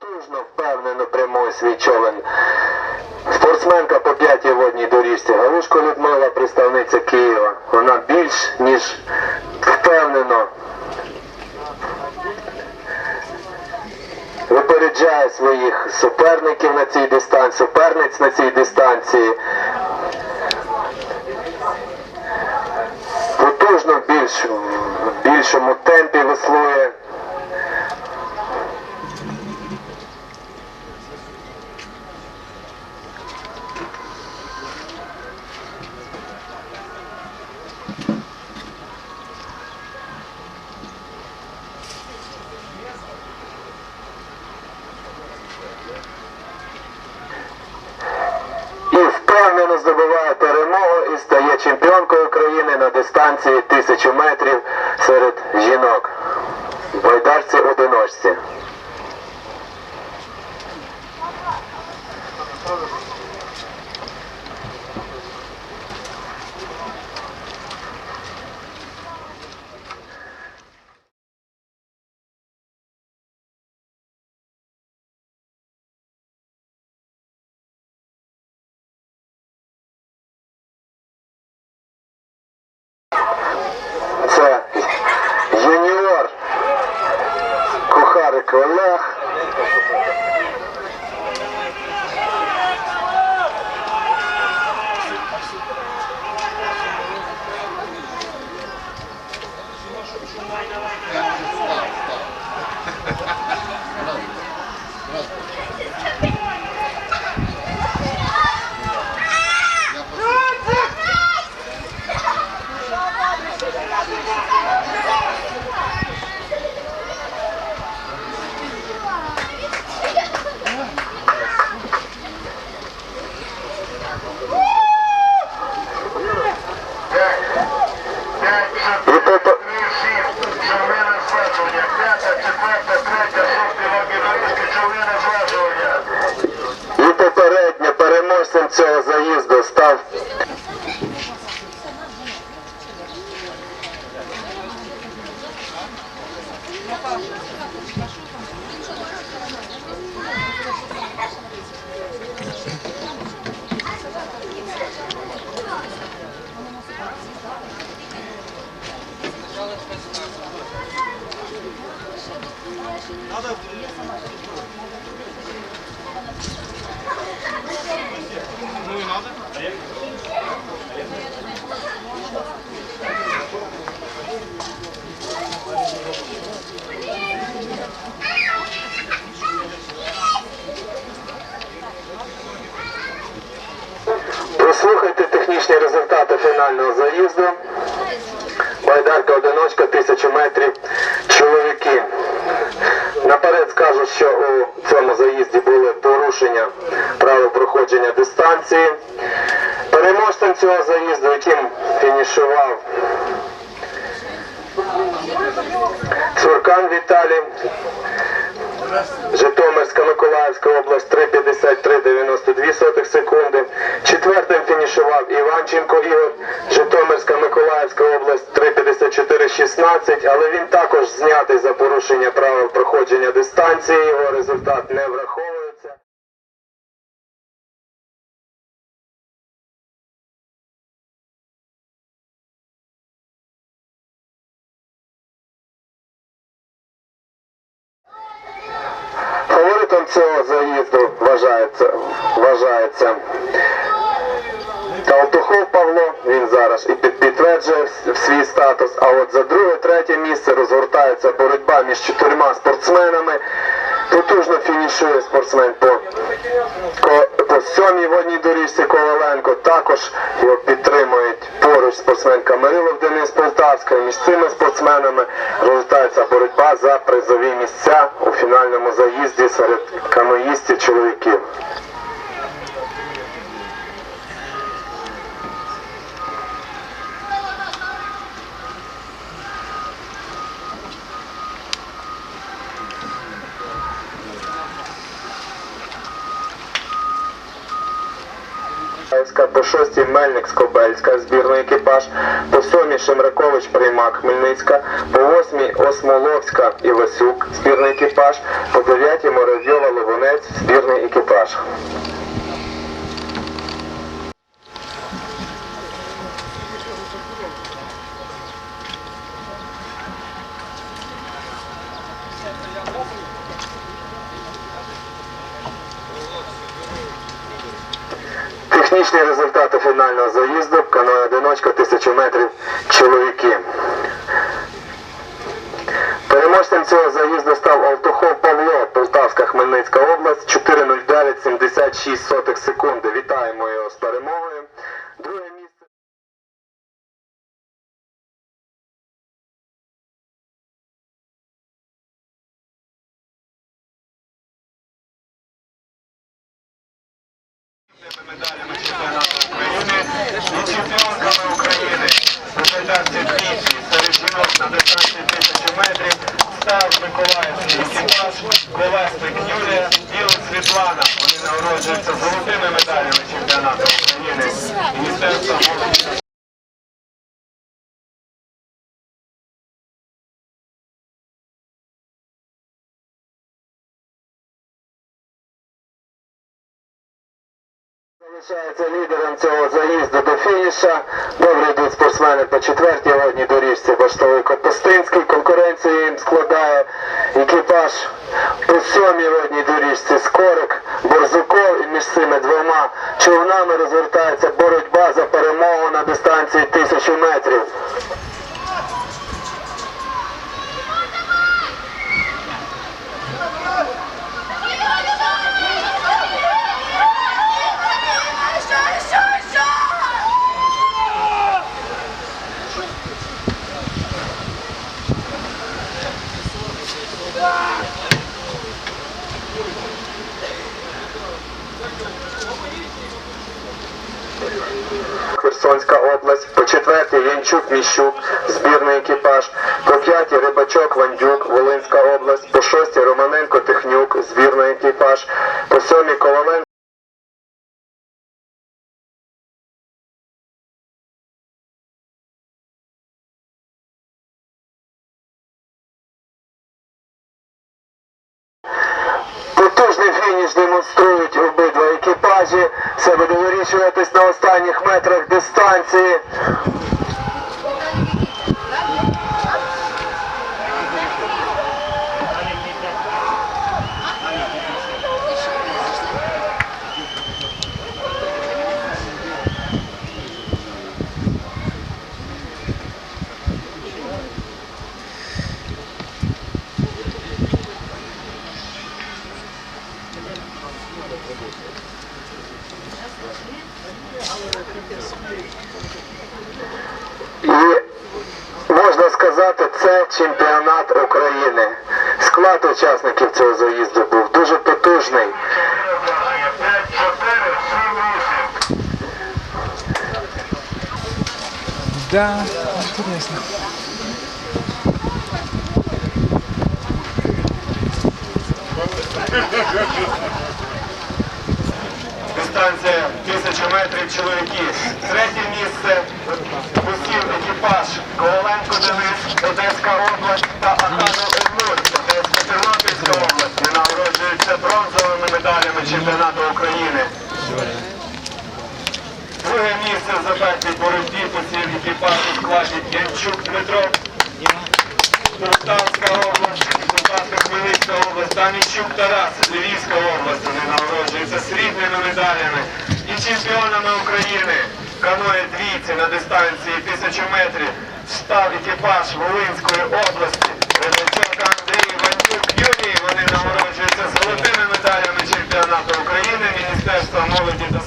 Потужно, впевнено прямує свій човен. Спортсменка по п'ятій водній доріжці. Галушко Людмила, представниця Києва. Вона більш ніж впевнено випереджає своїх суперників на цій дистанції, суперниць на цій дистанції. Потужно більш, в більшому темпі веслує. і впевнено здобуває перемогу і стає чемпіонкою України на дистанції 1000 метрів серед жінок. В Це юніор Кухарик Олег. І переможцем цього заїзду став. Прослухайте технічні результати фінального заїзду. Байдарка одиночка 1000 метрів. Чоловіки. Наперед скажу, що у цьому заїзді були порушення правил проходження дистанції. Переможцем цього заїзду, яким фінішував Цуркан Віталій, Житомирська Миколаївська область 3,53,92 секунди. Четвертим фінішував Іванченко Ігор, Житомирська Миколаївська область 3,54,16, але він також знятий за порушення правил проходження дистанції. Його результат не враховується. Фаворитом цього заїзду вважається, вважається Талтухов Павло, він зараз і під- підтверджує свій статус. А от за друге, третє місце розгортається боротьба між чотирма спортсменами. Потужно фінішує спортсмен по, ко- по сьомій водній доріжці Коваленко. Також його підтримують поруч спортсменка Мирилов Денис Полтавська. Між цими спортсменами розгортається боротьба за призові місця у фінальному заїзді серед каноїстів чоловіків. По шостій Мельник Скобельська, збірний екіпаж, по сьомій Шемракович Приймак Хмельницька, по восьмій Осмоловська Івасюк, збірний екіпаж, по дев'ятій Моравйова Ловонець, збірний екіпаж. Технічні результати фінального заїзду, каноє одиночка 1000 метрів чоловіки. Переможцем цього заїзду став Алтухов Павло, Полтавська Хмельницька область, 4.09.76 секунди. Вітаємо його з перемогою. Медалями чемпіонату України і чемпіонками України у двічі серед жінок на дистанції тисячі метрів став Миколаївський екіпаж, Колесник Юлія, Білик Світлана. Вони нагороджуються золотими медалями чемпіонату України. Міністерства Залишається лідером цього заїзду до фініша. Добре йдуть спортсмени по четвертій водній доріжці. Баштовий Копустинський. Конкуренцію їм складає екіпаж по сьомій водній доріжці Скорик, Борзуков і між цими двома човнами розвертається боротьба за перемогу на дистанції Херсонська область, по четвертій Янчук Міщук, збірний екіпаж, по п'ятій Рибачок Вандюк, Волинська область, по шостій Романенко Технюк, збірний екіпаж, по сьомій Коваленко. Потужний фініш демонструють обидва. Все буде вирішуватись на останніх метрах дистанції. І можна сказати, це чемпіонат України. Склад учасників цього заїзду був дуже потужний. 5, 4, 7, 8. Да, интересно. Дистанція 1000 метрів чоловіки. Третє місце посів екіпаж Коваленко Денис, Одеська область та Аханов Емуль, Одеська Тернопільська область. Нагороджуються бронзовими медалями чемпіонату України. Друге місце в запеклій боротьбі посів екіпаж у складі Янчук Дмитро, Полтавська область, Полтавська Хмельницька область, Данічук Тарас, Львівська область. Вони нагороджуються срібними медалями і чемпіонами України. Каної двійці на дистанції 1000 метрів став екіпаж Волинської області. Ренеченко Андрій Вандюк Юній. Вони нагороджуються золотими медалями чемпіонату України, Міністерства молоді та